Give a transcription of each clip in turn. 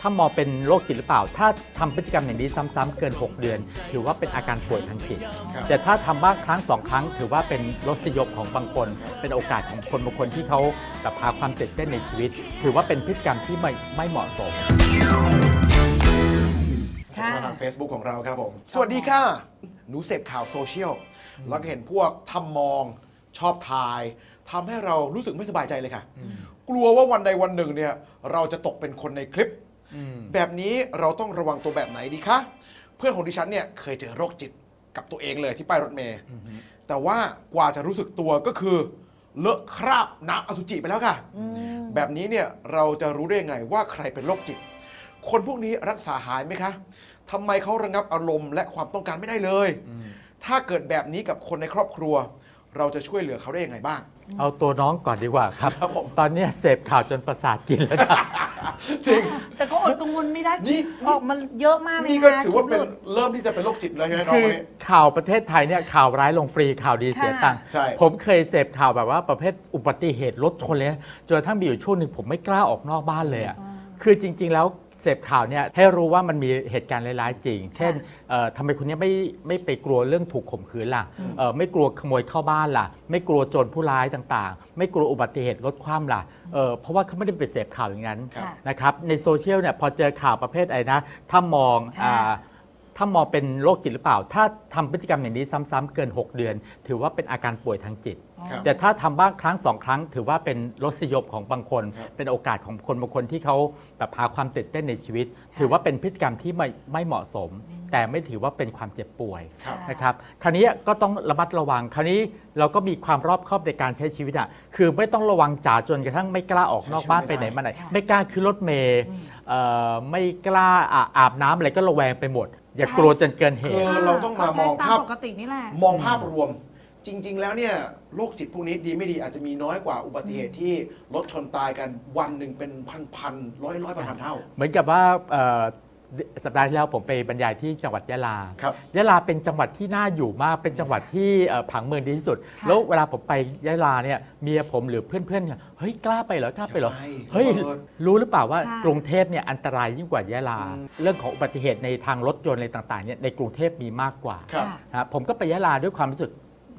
ถ้ามองเป็นโรคจิตหรือเปล่า ถ้าทำพฤติกรรมอย่างนี้ซ้ำๆเกิน 6 เดือน ถือว่าเป็นอาการป่วยทางจิตครับแต่ถ้าทำบ้างครั้งสองครั้ง ถือว่าเป็นรสยบของบางคน เป็นโอกาสของคนบางคนที่เขาแบบพาความตื่นเต้นในชีวิต ถือว่าเป็นพฤติกรรมที่ไม่ไม่เหมาะสมส่งมาทาง Facebook ของเราครับผม สวัสดีค่ะ หนูเสพข่าวโซเชียล แล้วก็เห็นพวกทำมองชอบทายทำให้เรารู้สึกไม่สบายใจเลยค่ะ กลัวว่าวันใดวันหนึ่งเนี่ย เราจะตกเป็นคนในคลิป แบบนี้เราต้องระวังตัวแบบไหนดีคะเพื่อนของดิฉันเนี่ยเคยเจอโรคจิตกับตัวเองเลยที่ป้ายรถเมย์แต่ว่ากว่าจะรู้สึกตัวก็คือ เลอะคราบน้ำอสุจิไปแล้วค่ะ แบบนี้เนี่ยเราจะรู้ได้ยังไงว่าใครเป็นโรคจิต คนพวกนี้รักษาหายไหมคะทำไมเขาระงับอารมณ์และความต้องการไม่ได้เลย ถ้าเกิดแบบนี้กับคนในครอบครัว เราจะช่วยเหลือเขาได้ยังไงบ้าง เอาตัวน้องก่อนดีกว่าครับ ครับผม ตอนเนี้ยเสพข่าวจนประสาทกินแล้วครับ จริง แต่ก็อดกังวลไม่ได้นี่ ออกมาเยอะมากเลยนี่ก็ะถือว่าเป็นคลิปหลุด เริ่มที่จะเป็นโรคจิตเลยใช่ไหมน้องคือคนนี้ ข่าวประเทศไทยเนี่ยข่าวร้ายลงฟรีข่าวดีเสียตังค์ใช่ ผมเคยเสพข่าวแบบว่าประเภทอุบัติเหตุรถชนเลยนะจนกระทั่งมีอยู่ช่วงหนึ่งผมไม่กล้าออกนอกบ้านเลยอะคือจริง ๆ แล้ว เสพข่าวเนี่ยให้รู้ว่ามันมีเหตุการณ์ร้ายๆจริง เช่นเอ่อทำไมคุณเนี่ยไม่ไม่ไปกลัวเรื่องถูกข่มขืนล่ะเอ่อไม่กลัวขโมยเข้าบ้านล่ะ ไม่กลัวโจรผู้ร้ายต่างๆ ไม่กลัวอุบัติเหตุรถคว่ำล่ะเอ่อเพราะว่าเขาไม่ได้ไปเสพข่าวอย่างนั้นครับนะครับในโซเชียลเนี่ยพอเจอข่าวประเภทอะไรนะถ้ามองค่ะอ่า ถ้ามองเป็นโรคจิตหรือเปล่า ถ้าทำพฤติกรรมอย่างนี้ซ้ำๆเกิน 6 เดือน ถือว่าเป็นอาการป่วยทางจิต ครับแต่ถ้าทำบ้างครั้งสองครั้ง ถือว่าเป็นรสยบของบางคน ครับ เป็นโอกาสของคนบางคนที่เขาแบบพาความตื่นเต้นในชีวิต ถือว่าเป็นพฤติกรรมที่ไม่ไม่เหมาะสม แต่ไม่ถือว่าเป็นความเจ็บป่วย ครับนะครับคราวนี้ก็ต้องระมัดระวัง คราวนี้เราก็มีความรอบคอบในการใช้ชีวิตอะคือไม่ต้องระวังจ๋าจนกระทั่งไม่กล้าออกนอกบ้านไปไหนมาไหน ค่ะไม่กล้าขึ้นรถเมล์เอ่อไม่กล้าอาอาบน้ำอะไรก็ระแวงไปหมด อย่ากลัวจนเกินเหคืตุอเราต้องมามองเขใช้ภาพตปกตินี่แหละ มองภาพรวม จริง ๆ แล้วเนี่ยโรคจิตพวกนี้ดีไม่ดีอาจจะมีน้อยกว่าอุบัติเหตุที่รถชนตายกันวันหนึ่งเป็นพันๆร้อยร้อยพันๆเท่า เหมือนกับว่าเอ่อ สัปดาห์ที่แล้วผมไปบรรยายที่จังหวัดยะลา ครับ ยะลาเป็นจังหวัดที่น่าอยู่มาก เป็นจังหวัดที่เอ่อผังเมืองดีที่สุด ค่ะ แล้วเวลาผมไปยะลาเนี่ยเมียผมหรือเพื่อนๆเนี่ยเฮ้ยกล้าไปเหรอกล้าไปเหรอ อย่าไปเฮ้ยระเบิด รู้หรือเปล่าว่าค่ะกรุงเทพเนี่ยอันตรายยิ่งกว่ายะลาอืมเรื่องของอุบัติเหตุในทางรถยนต์อะไรต่างๆเนี่ยในกรุงเทพมีมากกว่า ครับนะผมก็ไปยะลาด้วยความรู้สึก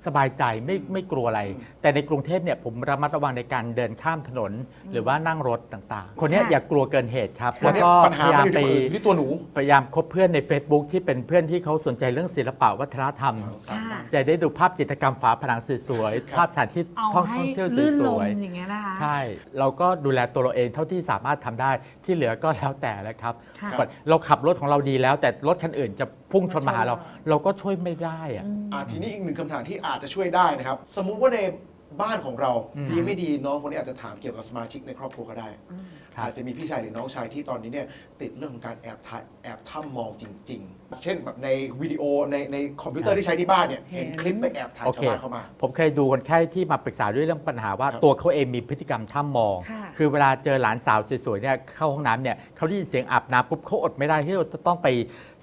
สบายใจไม่ไม่กลัวอะไร แต่ในกรุงเทพเนี่ยผมระมัดระวังในการเดินข้ามถนน หรือว่านั่งรถต่างๆ คนเนี้ยค่ะอย่ากลัวเกินเหตุครับวัแล้นวนี้ก็ปัญพหายายามไม่ได้ไปอยู่ที่ตัวหนู พยายามคบเพื่อนใน Facebook ที่เป็นเพื่อนที่เขาสนใจเรื่องศิลปะวัฒนธรรมสังสรรค์บ้างจะได้ดูภาพจิตรกรรมฝาผนังสวยครับๆภาพสถานที่เอาท่องให้เที่ยวลื่นสลมวยอย่างเงี้ยนะคะ ๆ ใช่ เราก็ดูแลตัวเราเองเท่าที่สามารถทำได้ที่เหลือก็แล้วแต่แล้วครับ ค่ะเราขับรถของเราดีแล้ว แต่รถคันอื่นจะพุ่งชนมาหาเรามาชนเรา เราก็ช่วยไม่ได้อะ อ่าทีนี้อีกหนึ่งคำถามที่อาจจะช่วยได้นะครับ สมมุติว่าใน บ้านของเราอืม ดีไม่ดีน้องคนนี้อาจจะถามเกี่ยวกับสมาชิกในครอบครัวก็ได้ครับ อาจจะมีพี่ชายหรือน้องชายที่ตอนนี้เนี่ยติดเรื่องของการแอบถ่ายแอบถ้ำมองจริง ๆ เช่นแบบในวิดีโอในในคอมพิวเตอร์ที่ใช้ที่บ้านเนี่ยเห็นคลิปไปแอบถ่ายโอชาวเคบ้านเข้ามา ผมเคยดูคนไข้ที่มาปรึกษาด้วยเรื่องปัญหาว่าครับ ตัวเขาเองมีพฤติกรรมท่ามอง ค่ะ คือเวลาเจอหลานสาวสวยๆเนี่ยเข้าห้องน้ำเนี่ยเขาได้ยินเสียงอาบน้ำปุ๊บเขาอดไม่ได้ที่จะต้องไป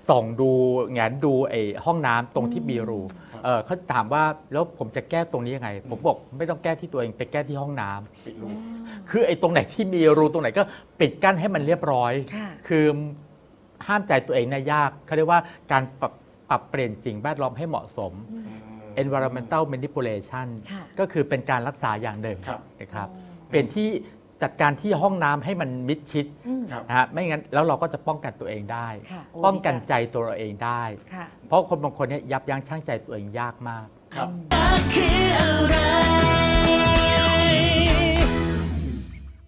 ส่องดูแงนดูไอ้ห้องน้ำตรงที่มีรู ครับ เออเขาถามว่าแล้วผมจะแก้ตรงนี้ยังไง ผมบอกไม่ต้องแก้ที่ตัวเองไปแก้ที่ห้องน้ำ ปิดรูคือไอ้ตรงไหนที่มีรูตรงไหนก็ปิดกั้นให้มันเรียบร้อย ค่ะ คือห้ามใจตัวเองน่ายากเขาเรียกว่าการปรับปรับเปลี่ยนสิ่งแวดล้อมให้เหมาะสม environmental manipulation ค่ะก็คือเป็นการรักษาอย่างหนึ่งครับ นะครับ เปลี่ยนที่ จัดการที่ห้องน้ำให้มันมิดชิดอืมครับ นะฮะไม่งั้นแล้วเราก็จะป้องกันตัวเองได้ ค่ะโอ้ป้องกันดีจังใจตัวเราเองได้ ค่ะ เพราะคนบางคนเนี่ยยับยั้งชั่งใจตัวเองยากมาก ครับรักคืออะไร